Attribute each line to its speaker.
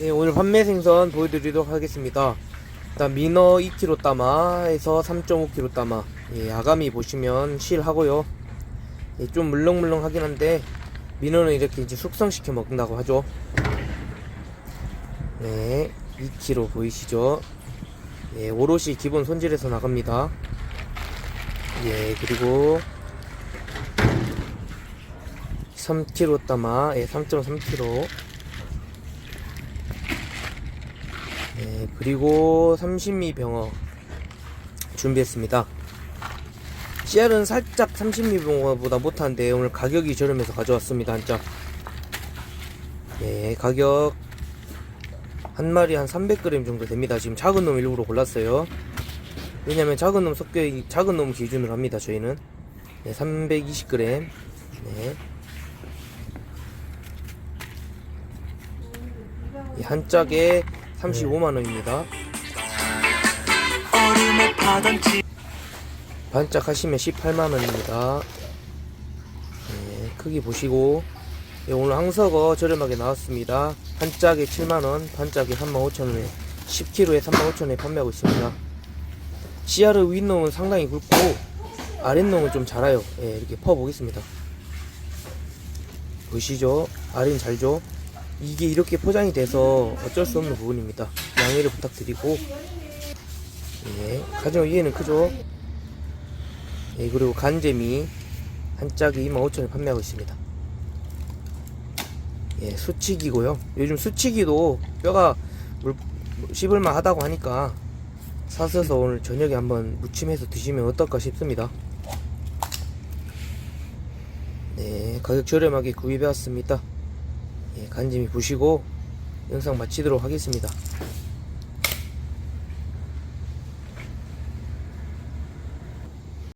Speaker 1: 네, 오늘 판매 생선 보여드리도록 하겠습니다. 일단 민어 2kg 따마에서 3.5kg 따마. 예, 아가미 보시면 실하고요. 예, 좀 물렁물렁하긴 한데 민어는 이렇게 이제 숙성시켜 먹는다고 하죠. 네, 2kg 보이시죠? 예, 오롯이 기본 손질해서 나갑니다. 예, 그리고 3kg 따마, 예, 3.3kg. 네, 그리고 30미 병어 준비했습니다. 씨알은 살짝 30미 병어보다 못한데 오늘 가격이 저렴해서 가져왔습니다. 한 짝. 네, 가격 한 마리 한 300g 정도 됩니다. 지금 작은 놈 일부러 골랐어요. 왜냐면 작은 놈 섞여 작은 놈 기준으로 합니다. 저희는 네, 320g. 네. 이한 짝에 35만원입니다.
Speaker 2: 얼음에 파던지
Speaker 1: 반짝 하시면 18만원입니다. 네, 크기 보시고, 네, 오늘 항석어 저렴하게 나왔습니다. 한 짝에 7만원, 반 짝에 35,000원에, 10kg에 35,000원에 판매하고 있습니다. 씨알의 윗놈은 상당히 굵고, 아랫놈은 좀 작아요. 예, 이렇게 퍼보겠습니다. 보시죠? 아래는 잘죠? 이게 이렇게 포장이 돼서 어쩔 수 없는 부분입니다. 양해를 부탁드리고, 예, 가정 위에는 크죠? 예, 그리고 간재미 한 짝이 25,000원에 판매하고 있습니다. 예, 수치기고요. 요즘 수치기도 뼈가 물, 씹을만 하다고 하니까 사셔서 오늘 저녁에 한번 무침해서 드시면 어떨까 싶습니다. 네, 가격 저렴하게 구입해 왔습니다. 예, 간재미 보시고 영상 마치도록 하겠습니다.